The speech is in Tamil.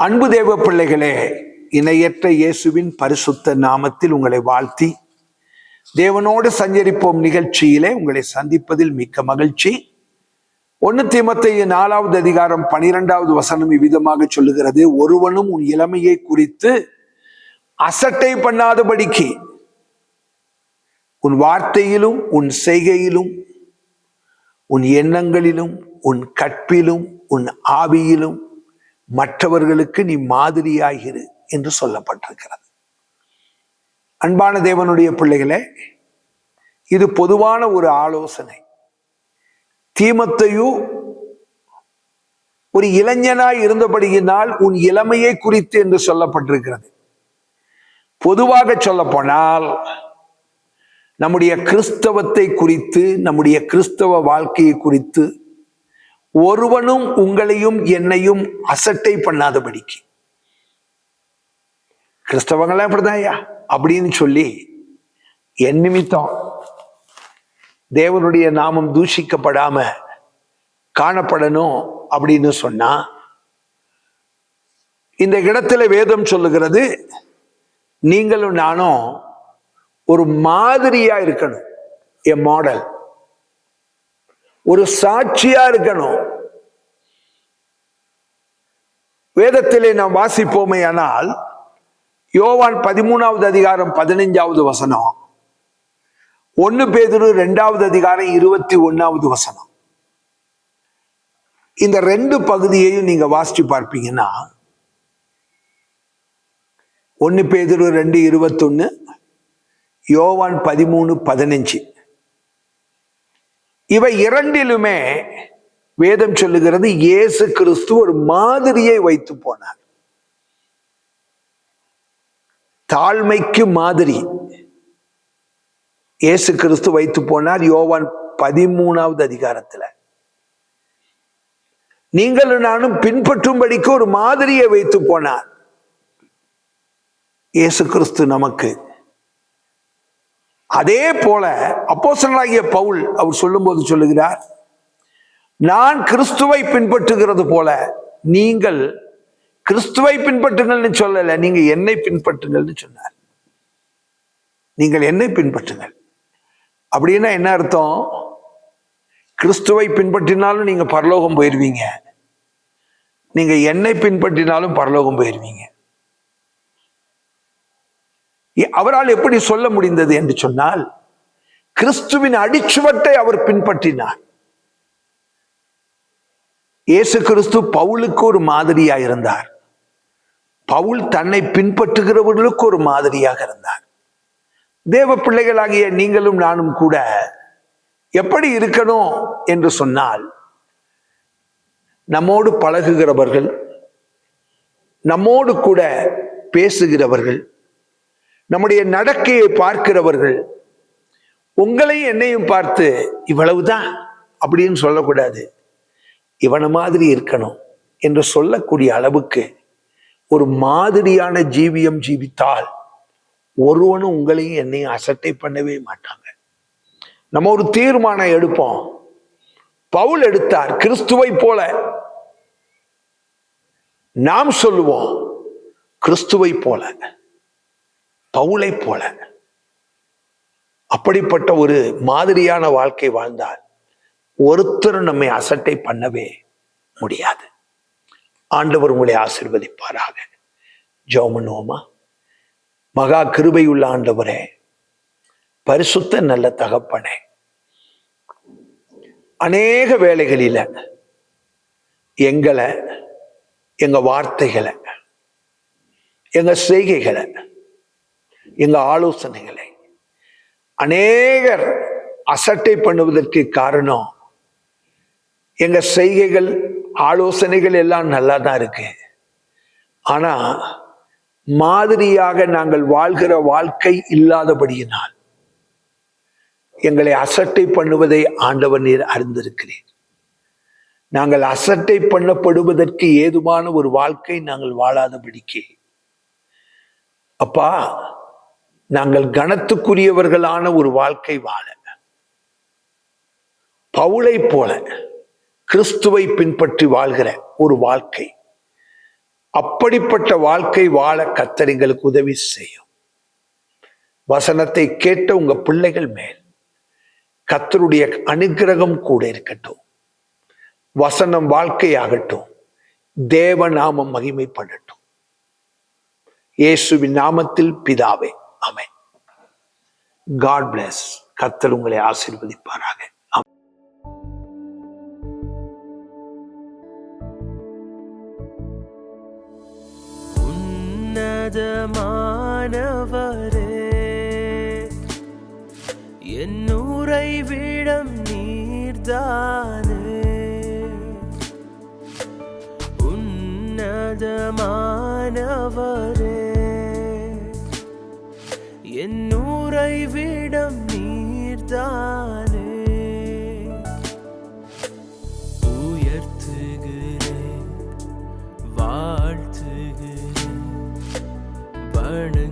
அன்பு தேவ பிள்ளைகளே இணையற்ற இயேசுவின் பரிசுத்த நாமத்தில் உங்களை வாழ்த்தி தேவனோடு சஞ்சரிப்போம் நிகழ்ச்சியிலே உங்களை சந்திப்பதில் மிக்க மகிழ்ச்சி. ஒன்னு தீமத்தைய நாலாவது அதிகாரம் பனிரெண்டாவது வசனம் இவ்விதமாக சொல்லுகிறது ஒருவனும் உன் இளமையை குறித்து அசட்டை பண்ணாதபடிக்கு உன் வார்த்தையிலும் உன் செய்கையிலும் உன் எண்ணங்களிலும் உன் கற்பிலும் உன் ஆவியிலும் மற்றவர்களுக்கு நீ மாதிரியாகிரு என்று சொல்லப்பட்டிருக்கிறது. அன்பான தேவனுடைய பிள்ளைகளே இது பொதுவான ஒரு ஆலோசனை. தீமத்தையும் ஒரு இளைஞனாய் இருந்தபடியினால் உன் இளமையை குறித்து என்று சொல்லப்பட்டிருக்கிறது. பொதுவாக சொல்ல போனால் நம்முடைய கிறிஸ்தவத்தை குறித்து நம்முடைய கிறிஸ்தவ வாழ்க்கையை குறித்து ஒருவனும் உங்களையும் என்னையும் அசட்டை பண்ணாதபடிக்கு. கிறிஸ்தவங்களாம் இப்படிதாயா அப்படின்னு சொல்லி என் நிமித்தம் தேவனுடைய நாமம் தூஷிக்கப்படாம காணப்படணும் அப்படின்னு சொன்னா இந்த இடத்துல வேதம் சொல்லுகிறது நீங்களும் நானும் ஒரு மாதிரியா இருக்கணும். எ மாடல் ஒரு சாட்சியா இருக்கணும். வேதத்திலே நாம் வாசிப்போமே ஆனால் யோவான் பதிமூணாவது அதிகாரம் பதினைஞ்சாவது வசனம் ஒன்னு பேதுரு ரெண்டாவது அதிகாரம் இருபத்தி ஒன்னாவது வசனம். இந்த ரெண்டு பகுதியையும் நீங்க வாசிச்சு பார்ப்பீங்கன்னா ஒன்னு பேதுரு ரெண்டு இருபத்தொன்னு யோவான் பதிமூணு பதினஞ்சு. இவை இரண்டிலுமே வேதம் சொல்லுகிறது இயேசு கிறிஸ்து ஒரு மாதிரியை வைத்து போனார். தாழ்மைக்கு மாதிரி. இயேசு கிறிஸ்து வைத்து போனார் யோவான் பதிமூணாவது அதிகாரத்துல. நீங்களும் நானும் பின்பற்றும்படிக்கு ஒரு மாதிரியை வைத்து போனார். இயேசு கிறிஸ்து நமக்கு அதே போல அப்போசனாகிய பவுல் அவர் சொல்லும்போது சொல்லுகிறார் நான் கிறிஸ்துவை பின்பற்றுகிறது போல நீங்கள் கிறிஸ்துவை பின்பற்றுங்கள்னு சொல்லல நீங்க என்னை பின்பற்றுங்கள்னு சொன்னார். நீங்கள் என்னை பின்பற்றுங்கள். அப்படின்னா என்ன அர்த்தம்? கிறிஸ்துவை பின்பற்றினாலும் நீங்க பரலோகம் போயிருவீங்க. நீங்க என்னை பின்பற்றினாலும் பரலோகம் போயிருவீங்க. அவரால் எப்படி சொல்ல முடிந்தது என்று சொன்னால் கிறிஸ்துவின் அடிச்சுவட்டை அவர் பின்பற்றினார். இயேசு கிறிஸ்து பவுலுக்கு ஒரு மாதிரியா இருந்தார். பவுல் தன்னை பின்பற்றுகிறவர்களுக்கு ஒரு மாதிரியாக இருந்தார். தேவ பிள்ளைகளாகிய நீங்களும் நானும் கூட எப்படி இருக்கணும் என்று சொன்னால் நம்மோடு பழகுகிறவர்கள் நம்மோடு கூட பேசுகிறவர்கள் நம்முடைய நடக்கையை பார்க்கிறவர்கள் உங்களையும் என்னையும் பார்த்து இவ்வளவுதான் அப்படின்னு சொல்லக்கூடாது. இவனை மாதிரி இருக்கணும் என்று சொல்லக்கூடிய அளவுக்கு ஒரு மாதிரியான ஜீவியம் ஜீவித்தால் ஒருவனும் உங்களையும் என்னையும் அசட்டை பண்ணவே மாட்டாங்க. நம்ம ஒரு தீர்மானம் எடுப்போம். பவுல் எடுத்தார் கிறிஸ்துவை போல நாம் சொல்லுவோம் கிறிஸ்துவை போல. பவுளை போல. அப்படிப்பட்ட ஒரு மாதிரியான வாழ்க்கை வாழ்ந்தால் ஒருத்தர் நம்மை அசட்டை பண்ணவே முடியாது. ஆண்டவர் உங்களை ஆசிர்வதிப்பாராக. ஜோமனோமா மகா கிருபையுள்ள ஆண்டவரே பரிசுத்த நல்ல தகப்பனே அநேக வேலைகளில எங்களை எங்க வார்த்தைகளை எங்க செய்கைகளை எங்க ஆலோசனைகளை. அநேகர் அசட்டை பண்ணுவதற்கு காரணம் எங்க செய்கைகள் ஆலோசனைகள் எல்லாம் நல்லா தான் இருக்கு. ஆனா மாதிரியாக நாங்கள் வாழ்கிற வாழ்க்கை இல்லாதபடியினால் எங்களை அசட்டை பண்ணுவதை ஆண்டவர் நீர் அறிந்திருக்கிறேன் நாங்கள் அசட்டை பண்ணப்படுவதற்கு ஏதுவான ஒரு வாழ்க்கை நாங்கள் வாழாதபடிக்கு. அப்பா நாங்கள் கனத்துக்குரியவர்களான ஒரு வாழ்க்கை வாழ. பவுளை போல கிறிஸ்துவை பின்பற்றி வாழ்கிற ஒரு வாழ்க்கை. அப்படிப்பட்ட வாழ்க்கை வாழ கத்தர் எங்களுக்கு உதவி செய்யும். வசனத்தை கேட்ட உங்க பிள்ளைகள் மேல் கத்தருடைய அனுக்கிரகம் கூட இருக்கட்டும். வசனம் வாழ்க்கையாகட்டும். தேவ நாமம் மகிமைப்படட்டும். இயேசுவின் நாமத்தில் பிதாவே அமென் காட் பிளஸ் கத்தல் உங்களை ஆசீர்வதிப்பாராக. மாணவரே உன்னதமானவரே என்னுரை விடம் நீர்தானே. இடம் நீர்தானே? உயர்த்துகிறேன் வாழ்த்துகிறேன் வணங்குகிறேன்